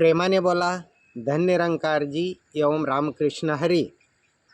प्रेमाने बोला धन्यरंकारजी एवं रामकृष्ण हरी.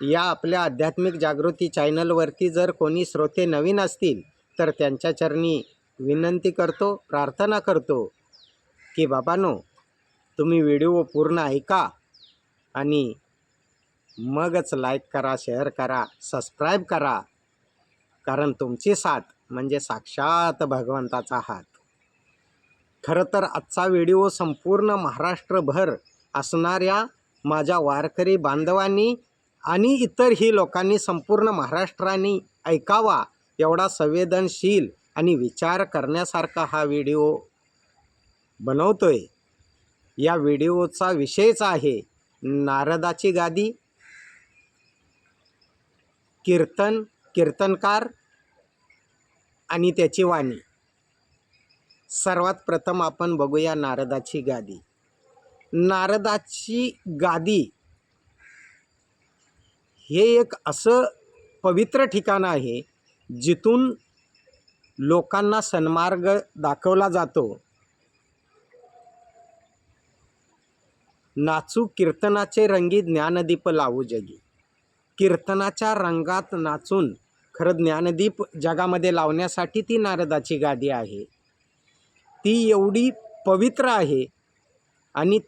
या आपल्या आध्यात्मिक जागृती चॅनलवरती जर कोणी श्रोते नवीन असतील तर त्यांच्या चरणी विनंती करतो प्रार्थना करतो की बाबानो तुम्ही व्हिडिओ पूर्ण ऐका आणि मगच लाईक करा शेअर करा सबस्क्राईब करा. कारण तुमची साथ म्हणजे साक्षात भगवंताचा हात. खरं तर आजचा व्हिडिओ संपूर्ण महाराष्ट्रभर असणाऱ्या माझ्या वारकरी बांधवांनी आणि इतरही लोकांनी संपूर्ण महाराष्ट्राने ऐकावा एवढा संवेदनशील आणि विचार करण्यासारखा हा व्हिडिओ बनवतो आहे या व्हिडिओचा विषयच आहे नारदाची गादी कीर्तन कीर्तनकार आणि त्याची वाणी. सर्वात प्रथम आपण बघूया नारदाची गादी. नारदाची गादी हे एक असं पवित्र ठिकाण आहे जिथून लोकांना सन्मार्ग दाखवला जातो. नाचू कीर्तनाचे रंगी ज्ञानदीप लावू जगी. कीर्तनाच्या रंगात नाचून खरं ज्ञानदीप जगामध्ये लावण्यासाठी ती नारदाची गादी आहे. ती एवढी पवित्र आहे आणि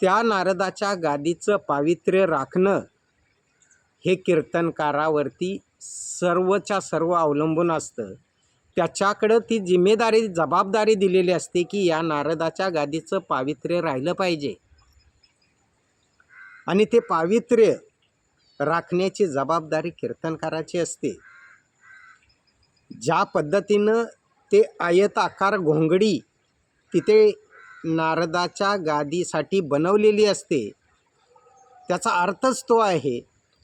त्या नारदाच्या गादीचं पावित्र्य राखणं हे कीर्तनकारावरती सर्वच्या सर्व अवलंबून असतं. त्याच्याकडं ती जिम्मेदारी जबाबदारी दिलेली असते की या नारदाच्या गादीचं पावित्र्य राहिलं पाहिजे. आणि ते पावित्र्य राखण्याची जबाबदारी कीर्तनकाराची असते. ज्या पद्धतीनं ते आयत आकार घोंगडी तिथे नारदाच्या गादीसाठी बनवलेली असते. त्याचा अर्थच तो आहे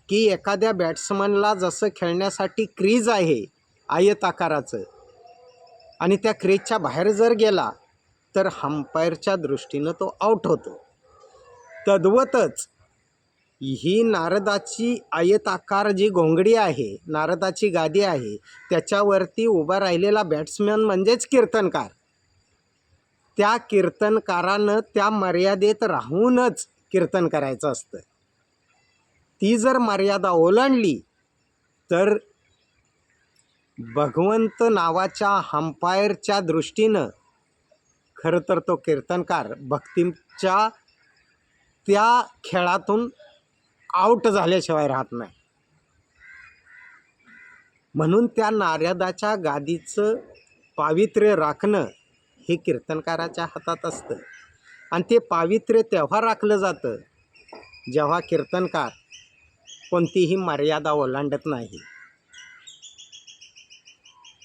की एखाद्या बॅट्समनला जसं खेळण्यासाठी क्रीज आहे आयत आकाराचं आणि त्या क्रीजच्या बाहेर जर गेला तर हंपायरच्या दृष्टीनं तो आऊट होतो. तद्वतच ही नारदाची आयत आकार जी घोंगडी आहे नारदाची गादी आहे त्याच्यावरती उभा राहिलेला बॅट्समॅन म्हणजेच कीर्तनकार. त्या कीर्तनकारानं त्या मर्यादेत राहूनच कीर्तन करायचं असतं. ती जर मर्यादा ओलांडली तर भगवंत नावाच्या हंपायरच्या दृष्टीनं खरं तर तो कीर्तनकार भक्तीच्या त्या खेळातून आऊट झाल्याशिवाय राहत नाही. म्हणून त्या नार्यादाच्या गादीचं पावित्र्य राखणं हे कीर्तनकाराच्या हातात असतं. आणि ते पावित्र्य तेव्हा राखलं जातं जेव्हा कीर्तनकार कोणतीही मर्यादा ओलांडत नाही.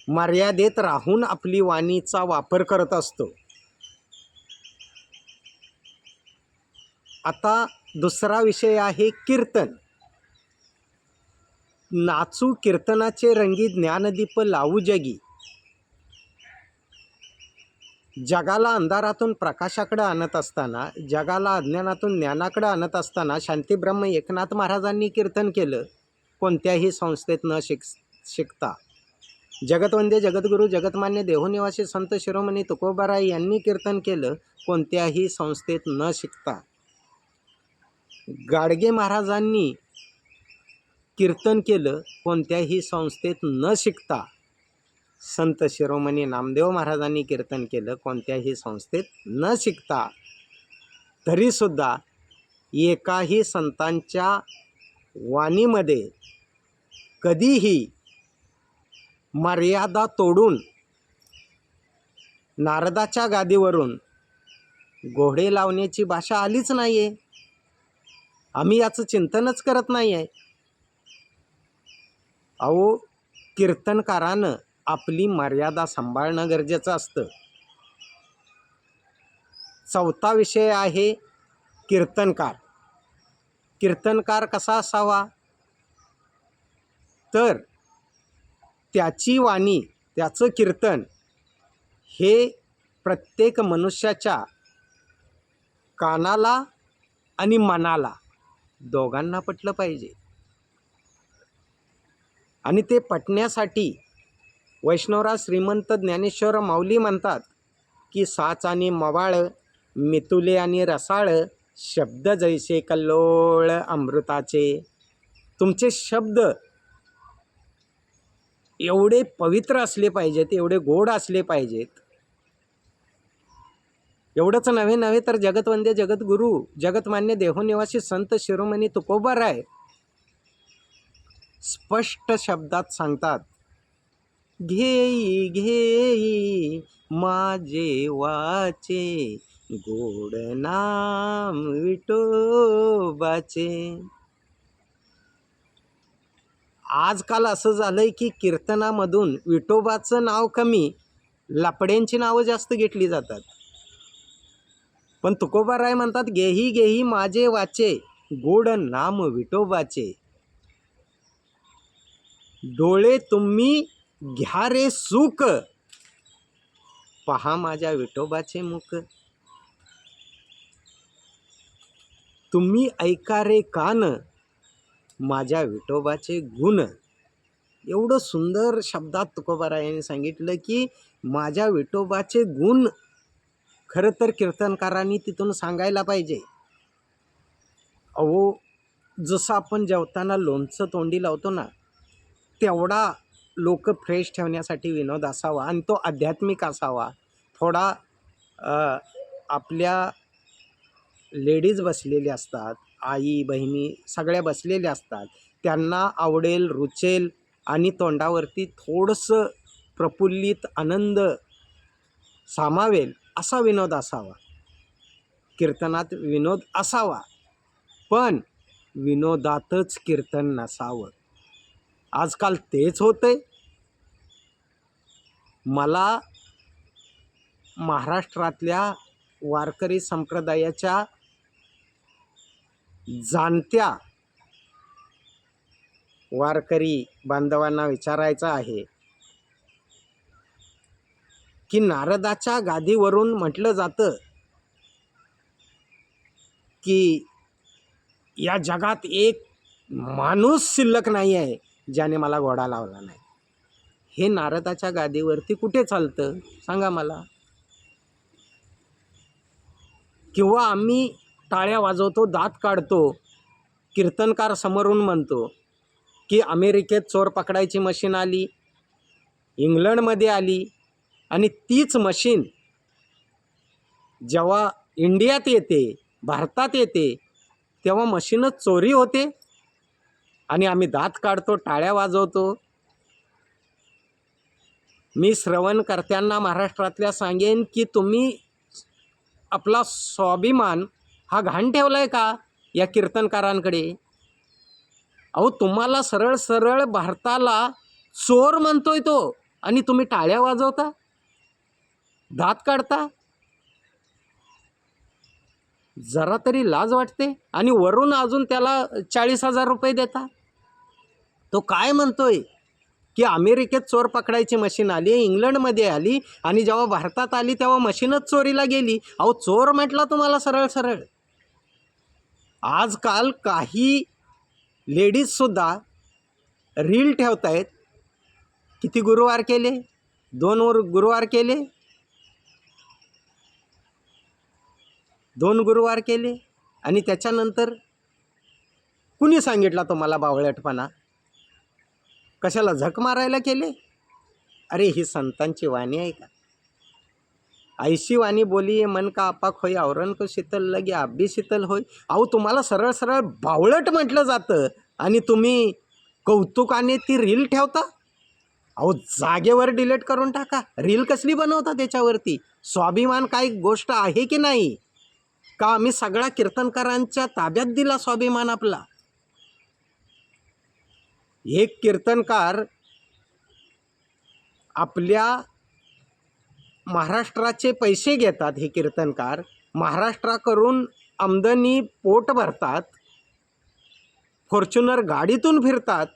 मर्यादेत राहून आपली वाणीचा वापर करत असतो. आता दुसरा विषय आहे कीर्तन. नाचू कीर्तनाचे रंगी ज्ञानदीप लावू जगी. जगाला अंधारातून प्रकाशाकडे आणत असताना जगाला अज्ञानातून ज्ञानाकडे आणत असताना शांतीब्रह्म एकनाथ महाराजांनी कीर्तन केलं. कोणत्याही संस्थेत न शिक शिकता. जगतवंदे जगद्गुरू जगतमान्य देहनिवासी संत शिरोमणी तुकोबाराय यांनी कीर्तन केलं. कोणत्याही संस्थेत न शिकता. गाडगे महाराजांनी कीर्तन केलं. कोणत्याही संस्थेत न शिकता. संत शिरोमणी नामदेव महाराजांनी कीर्तन केलं. कोणत्याही संस्थेत न शिकता तरीसुद्धा एकाही संतांच्या वाणीमध्ये कधीही मर्यादा तोडून नारदाच्या गादीवरून घोडे लावण्याची भाषा आलीच नाही आहे आम्ही याचं चिंतनच करत नाही आहे अहो कीर्तनकारानं आपली मर्यादा सांभाळणं गरजेचं असतं. चौथा विषय आहे कीर्तनकार. कीर्तनकार कसा असावा? तर त्याची वाणी त्याचं कीर्तन हे प्रत्येक मनुष्याच्या कानाला आणि मनाला दोघांना पटलं पाहिजे. आणि ते पटण्यासाठी वैष्णवराज श्रीमंत ज्ञानेश्वर माऊली म्हणतात की साच आणि मवाळ मितुले आणि रसाळ शब्द जैसे कल्लोळ अमृताचे. तुमचे शब्द एवढे पवित्र असले पाहिजेत एवढे गोड असले पाहिजेत. एवढंच नव्हे नव्हे तर जगतवंदे जगद्गुरू जगतमान्य देहोनिवासी संत शिरोमणी तुकोबाराय स्पष्ट शब्दात सांगतात घेई घेई माझे वाचे गोड नाम विठोबाचे. आजकाल असं झालंय की कीर्तनामधून विठोबाचं नाव कमी लपड्यांची नावं जास्त घेतली जातात. पण तुकोबाराय म्हणतात गेही गेही माझे वाचे गोड नाम विठोबाचे. डोळे तुम्ही घ्या रे सुख. पहा माझ्या विठोबाचे मुख. तुम्ही ऐका रे कान. माझ्या विठोबाचे गुण. एवढं सुंदर शब्दात तुकोबारायाने सांगितलं की माझ्या विठोबाचे गुण खरं तर कीर्तनकारांनी तिथून सांगायला पाहिजे. अहो जसं आपण जेवताना लोणचं तोंडी लावतो ना तेवढा लोक फ्रेश ठेवण्यासाठी विनोद असावा आणि तो आध्यात्मिक असावा. थोडा आपल्या लेडीज बसलेल्या असतात आई बहिणी सगळ्या बसलेल्या असतात. त्यांना आवडेल रुचेल आणि तोंडावरती थोडंसं प्रफुल्लित आनंद सामावेल असा विनोद असावा. कीर्तनात विनोद असावा पण विनोदातच कीर्तन नसावं. आजकाल तेच होतंय. मला महाराष्ट्रातल्या वारकरी संप्रदायाच्या जाणत्या वारकरी बांधवांना विचारायचं आहे की नारदाच्या गादीवरून म्हटलं जातं की या जगात एक माणूस शिल्लक नाही आहे ज्याने मला घोडा लावला नाही. हे नारदाच्या गादीवरती कुठे चालतं? सांगा मला. किंवा आम्ही टाळ्या वाजवतो दात काढतो कीर्तनकार समोरून म्हणतो की अमेरिकेत चोर पकडायची मशीन आली इंग्लंडमध्ये आली आणि तीच मशीन जेव्हा इंडियात येते भारतात येते तेव्हा मशीनच चोरी होते? आणि आम्ही दात काढतो टाळ्या वाजवतो. मी श्रवणकर्त्यांना महाराष्ट्रातल्या सांगेन की तुम्ही आपला स्वाभिमान हा घाण ठेवला आहे का या कीर्तनकारांकडे? अहो तुम्हाला सरळ सरळ भारताला चोर म्हणतोय तो आणि तुम्ही टाळ्या वाजवता? दात काढता? जरा तरी लाज वाटते आणि वरून अजून त्याला चाळीस हजार रुपये देता? तो काय म्हणतोय? की अमेरिकेत चोर पकडायची मशीन आली इंग्लंडमध्ये आली आणि जेव्हा भारतात आली तेव्हा मशीनच चोरीला गेली. अहो चोर म्हटला तुम्हाला सरळ सरळ. आजकाल काही लेडीजसुद्धा रील ठेवत आहेत किती गुरुवार केले? दोन वर गुरुवार केले? दोन गुरुवार केले? आणि त्याच्यानंतर कुणी सांगितला तुम्हाला बावळटपणा? कशाला झक मारायला केले? अरे ही संतांची वाणी आहे का? ऐशी वाणी बोली मन का आपाक होई आवरण को शीतल लगे आबी शीतल होय अहो तुम्हाला सरळ सरळ बावळट म्हटलं जातं. आणि तुम्ही कौतुकाने ती रील ठेवता? अहो जागेवर डिलीट करून टाका. रील कसली बनवता त्याच्यावरती? स्वाभिमान काही गोष्ट आहे की नाही? का आम्ही सगळ्या कीर्तनकारांच्या ताब्यात दिला स्वाभिमान आपला? हे कीर्तनकार आपल्या महाराष्ट्राचे पैसे घेतात हे कीर्तनकार. महाराष्ट्राकडून आमदनी पोट भरतात फॉर्च्युनर गाडीतून फिरतात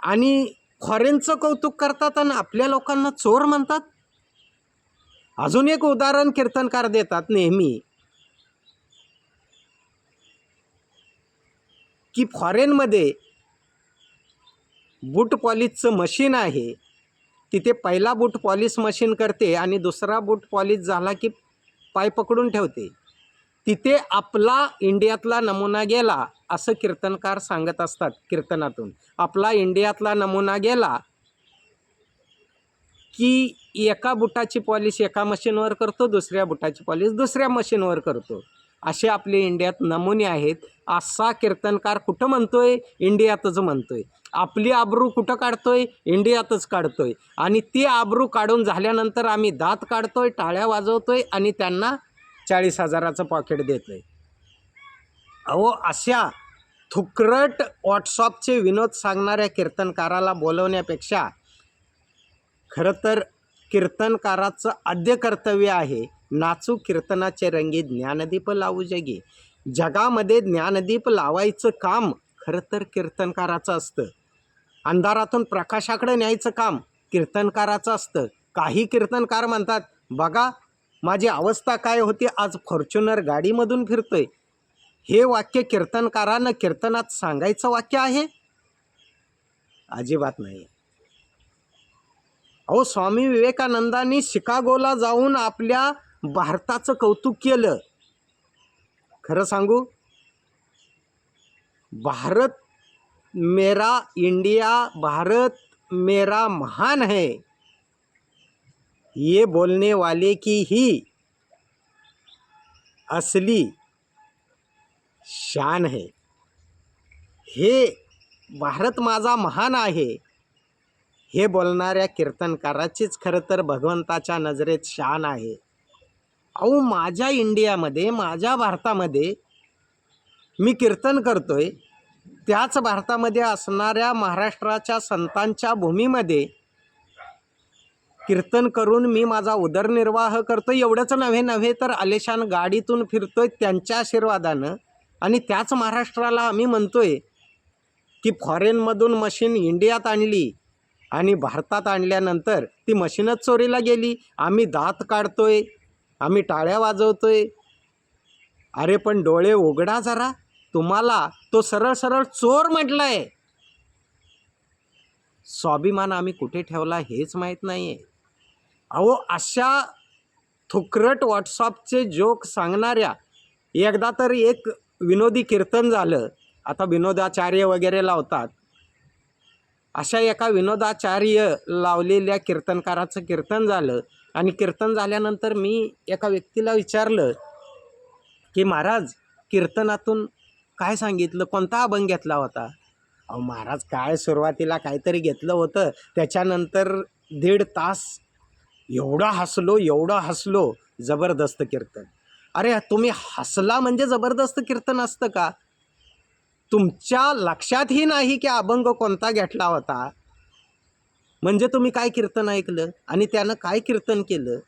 आणि फॉरेनचं कौतुक करतात आणि आपल्या लोकांना चोर म्हणतात. अजून एक उदाहरण कीर्तनकार देतात नेहमी. की फॉरेनमध्ये बूट पॉलिशचं मशीन आहे. तिथे पहिला बूट पॉलिश मशीन करते आणि दुसरा बूट पॉलिश झाला की पाय पकडून ठेवते. तिथे आपला इंडियातला नमुना गेला असं कीर्तनकार सांगत असतात कीर्तनातून. आपला इंडियातला नमुना गेला की एका बुटाची पॉलिश एका मशीनवर करतो दुसऱ्या बुटाची पॉलिश दुसऱ्या मशीनवर करतो. असे आपले इंडियात नमुने आहेत. असा कीर्तनकार कुठं म्हणतोय? इंडियातच म्हणतोय. आपली आबरू कुठं काढतोय? इंडियातच काढतोय. आणि ती आबरू काढून झाल्यानंतर आम्ही दात काढतोय टाळ्या वाजवतोय आणि त्यांना चाळीस हजाराचं पॉकेट देतोय. अहो अशा थुकरट व्हॉट्सअपचे विनोद सांगणाऱ्या कीर्तनकाराला बोलवण्यापेक्षा खरं तर कीर्तनकाराचं आद्य कर्तव्य आहे. नाचू कीर्तनाचे रंगी ज्ञानदीप लावू जगी. जगामध्ये ज्ञानदीप लावायचं काम खरं तर कीर्तनकाराचं असतं. अंधारातून प्रकाशाकडे न्यायचं काम कीर्तनकाराचं असतं. काही कीर्तनकार म्हणतात बघा माझी अवस्था काय होती आज फॉर्च्युनर गाडीमधून फिरतोय. हे वाक्य कीर्तनकारानं कीर्तनात सांगायचं वाक्य आहे? अजिबात नाही. अहो स्वामी विवेकानंदांनी शिकागोला जाऊन आपल्या भारताचं कौतुक केलं. खरं सांगू? भारत मेरा इंडिया भारत मेरा महान है. ये बोलने वाले की ही असली शान है. हे भारत माझा महान आहे. हे बोलणाऱ्या कीर्तनकाराचीच खरं तर भगवंताच्या नजरेत शान आहे. अहो माझ्या इंडियामध्ये माझ्या भारतामध्ये मी कीर्तन करतो आहे त्याच भारतामध्ये असणाऱ्या महाराष्ट्राच्या संतांच्या भूमीमध्ये कीर्तन करून मी माझा उदरनिर्वाह करतो एवढंच नव्हे नव्हे तर आलेशान गाडीतून फिरतोय त्यांच्या आशीर्वादानं. आणि त्याच महाराष्ट्राला आम्ही म्हणतोय की फॉरेनमधून मशीन इंडियात आणली आणि भारतात आणल्यानंतर ती मशीनच चोरीला गेली. आम्ही दात काढतोय. आम्ही टाळ्या वाजवतोय. अरे पण डोळे उघडा जरा. तुम्हाला तो सरळ सरळ चोर म्हटला आहे स्वाभिमान आम्ही कुठे ठेवला हेच माहीत नाही आहे अहो अशा थुकरट व्हॉट्सअपचे जोक सांगणाऱ्या एकदा तर एक विनोदी कीर्तन झालं. आता विनोदाचार्य वगैरे लावतात. अशा एका विनोदाचार्य लावलेल्या कीर्तनकाराचं कीर्तन झालं. आणि कीर्तन झाल्यानंतर मी एका व्यक्तीला विचारलं की महाराज कीर्तनातून काय सांगितलं? कोणता अभंग घेतला होता? अहो महाराज काय सुरुवातीला काहीतरी घेतलं होतं. त्याच्यानंतर दीड तास एवढं हसलो एवढं हसलो जबरदस्त कीर्तन. अरे तुम्ही हसला म्हणजे जबरदस्त कीर्तन असतं का? तुमच्या लक्षातही नाही की अभंग कोणता घेतला होता. म्हणजे तुम्ही काय कीर्तन ऐकलं आणि त्यानं काय कीर्तन केलं?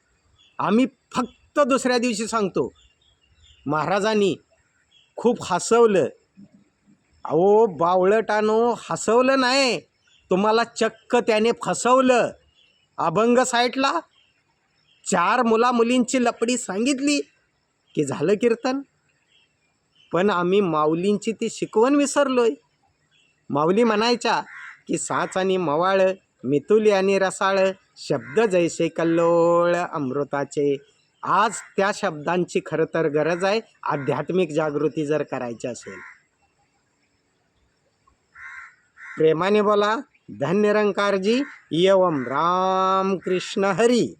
आम्ही फक्त दुसऱ्या दिवशी सांगतो महाराजांनी खूप हसवलं. अहो बावळटानो हसवलं नाही. तुम्हाला चक्क त्याने फसवलं. अभंग साईटला चार मुला मुलींची लपडी सांगितली की झालं कीर्तन. पण आम्ही माऊलींची ती शिकवण विसरलोय. माऊली म्हणायच्या की साच आणि मवाळ मितुली आणि रसाळ शब्द जैसे कल्लोळ अमृताचे. आज त्या शब्दांची खरं तर गरज आहे. आध्यात्मिक जागृती जर करायची असेल. प्रेमाने बोला धन्य निरंकारजी एवम राम कृष्ण हरी.